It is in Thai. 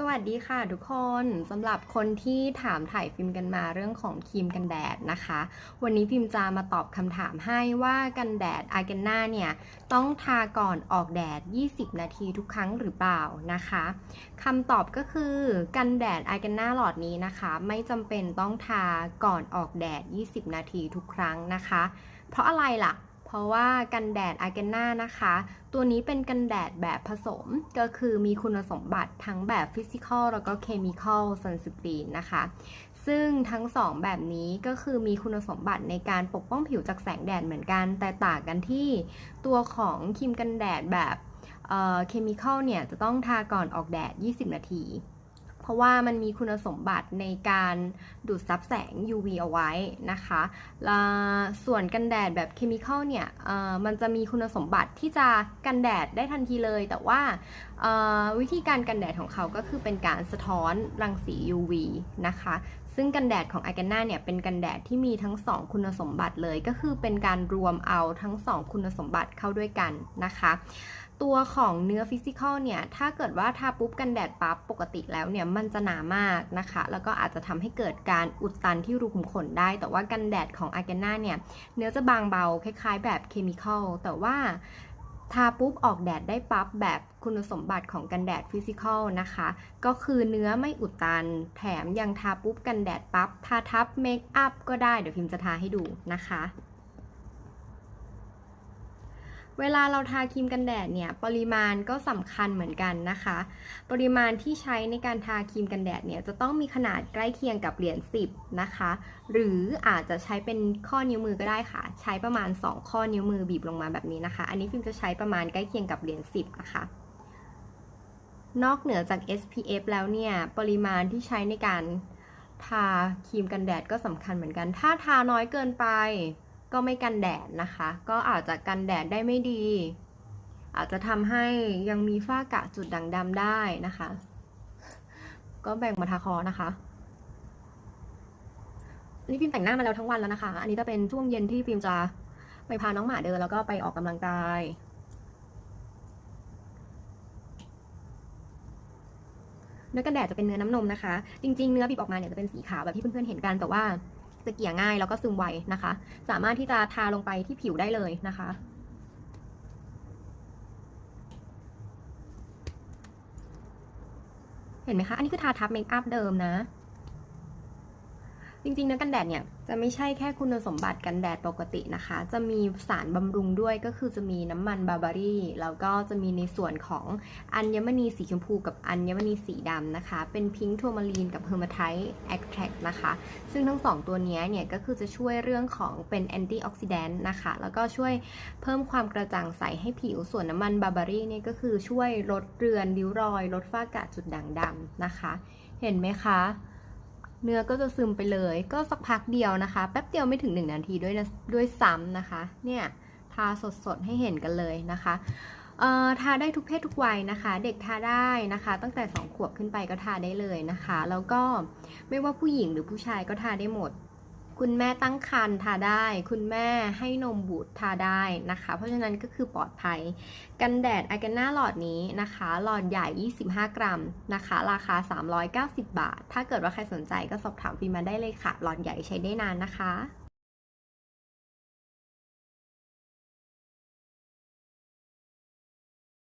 สวัสดีค่ะทุกคนสำหรับคนที่ถามถ่ายฟิล์มกันมาเรื่องของครีมกันแดดนะคะ วันนี้ฟิล์มจะมาตอบคำถามให้ว่ากันแดดอาเกนนาเนี่ยต้องทาก่อนออกแดด 20 นาทีทุกครั้งหรือเปล่านะคะคำตอบก็คือกันแดดอาเกนนาหลอดนี้นะคะ ไม่จำเป็นต้องทาก่อนออกแดด 20 นาทีทุกครั้งนะคะ เพราะอะไรล่ะ เพราะว่ากันแดดอาเกน่านะคะ ตัวนี้เป็นกันแดดแบบผสมก็คือมีคุณสมบัติทั้งแบบฟิสิกอลแล้วก็เคมีคอลซันสกรีนนะคะ ซึ่งทั้งสองแบบนี้ก็คือมีคุณสมบัติในการปกป้องผิวจากแสงแดดเหมือนกัน แต่ต่างกันที่ตัวของครีมกันแดดแบบเคมีคอลเนี่ยจะต้องทาก่อนออกแดด 20 นาที เพราะว่ามันมีคุณสมบัติในการดูดซับแสง UV เอาไว้นะคะแล้วส่วนกันแดดแบบเคมีคอลเนี่ยมันจะมีคุณสมบัติที่จะกันแดดได้ทันทีเลย แต่ว่าวิธีการกันแดดของเขาก็คือเป็นการสะท้อนรังสี UV นะคะ ซึ่งกันแดดของ a อ a ก a นาเนี่ยเป็นกันแดดที่มีทั้ง 2 คุณสมบัติเลยก็คือเป็นการรวมเอาทั้ง 2 คุณสมบัติเข้าด้วยกันนะคะ ตัวของเนื้อฟิสิกอลเนี่ย ถ้าเกิดว่าทาปุ๊บกันแดดปั๊บปกติแล้วเนี่ยมันจะหนามากนะคะ แล้วก็อาจจะทำให้เกิดการอุดตันที่รูขุมขนได้ แต่ว่ากันแดดของไอา g ก n นาเนี่ยเนื้อจะบางเบาคล้ายๆ แบบเคมีคอลแต่ว่า ทาปุ๊บออกแดดได้ปั๊บแบบคุณสมบัติของกันแดดฟิสิกอลนะคะ ก็คือเนื้อไม่อุดตัน แถมยังทาปุ๊บกันแดดปั๊บ ทาทับเมคอัพก็ได้ เดี๋ยวพิมพ์จะทาให้ดูนะคะ เวลาเราทาครีมกันแดดเนี่ยปริมาณก็สำคัญเหมือนกันนะคะ ปริมาณที่ใช้ในการทาครีมกันแดดเนี่ยจะต้องมีขนาดใกล้เคียงกับเหรียญ10นะคะ หรืออาจจะใช้เป็นข้อนิ้วมือก็ได้ค่ะ ใช้ประมาณ 2 ข้อนิ้วมือบีบลงมาแบบนี้นะคะ อันนี้ฟิล์มจะใช้ประมาณใกล้เคียงกับเหรียญ10นะคะนอกเหนือจาก SPF แล้วเนี่ย ปริมาณที่ใช้ในการทาครีมกันแดดก็สำคัญเหมือนกัน ถ้าทาน้อยเกินไป ก็ไม่กันแดดนะคะ ก็อาจจะกันแดดได้ไม่ดี อาจจะทำให้ยังมีฝ้ากระจุดด่างดำได้นะคะ ก็แบ่งมาทาคอนะคะนนี่ฟิล์มแต่งหน้ามาแล้วทั้งวันแล้วนะคะ อันนี้จะเป็นช่วงเย็นที่ฟิล์มจะไปพาน้องหมาเดินแล้วก็ไปออกกำลังกาย เนื้อกันแดดจะเป็นเนื้อน้ำนมนะคะ จริง ๆ เนื้อบีบออกมาเนี่ยจะเป็นสีขาวแบบที่เพื่อนๆเห็นกันแต่ว่า จะเกี่ยง่ายแล้วก็ซึมไวนะคะ สามารถที่จะทาลงไปที่ผิวได้เลยนะคะ เห็นไหมคะ อันนี้คือทาทับเมคอัพเดิมนะ จริงๆนื้อกันแดดเนี่ยจะไม่ใช่แค่คุณสมบัติกันแดดปกตินะคะ จะมีสารบำรุงด้วยก็คือจะมีน้ำมันบาร์บารี่แล้วก็จะมีในส่วนของอัญมณีสีชมพูกับอัญมณีสีดำนะคะ เป็นพิงค์ทัวมารีนกับเฮอร์มาไทต์แอคแทรนะคะ ซึ่งทั้งสองตัวนี้เนี่ยก็คือจะช่วยเรื่องของเป็นแอนตี้ออกซิแดนต์นะคะ แล้วก็ช่วยเพิ่มความกระจ่างใสให้ผิวส่วนน้ำมันบาร์บารี่เนี่ยก็คือช่วยลดเรือนริ้วรอย ลดฝ้ากระจุดด่างดำนะคะ เห็นไหมคะ เนื้อก็จะซึมไปเลย ก็สักพักเดียวนะคะ แป๊บเดียวไม่ถึง 1 นาทีด้วยนะด้วยซ้ำนะคะ เนี่ยทาสดๆให้เห็นกันเลยนะคะเอ่อทาได้ทุกเพศทุกวัยนะคะ เด็กทาได้นะคะ ตั้งแต่ 2 ขวบขึ้นไปก็ทาได้เลยนะคะ แล้วก็ไม่ว่าผู้หญิงหรือผู้ชายก็ทาได้หมด คุณแม่ตั้งครรภ์ทาได้ คุณแม่ให้นมบุตรทาได้นะคะ เพราะฉะนั้นก็คือปลอดภัย กันแดดอาเกน่าหลอดนี้นะคะ หลอดใหญ่ 25 กรัมนะคะ ราคา 390 บาท ถ้าเกิดว่าใครสนใจก็สอบถามฟิมาได้เลยค่ะ หลอดใหญ่ใช้ได้นานนะคะ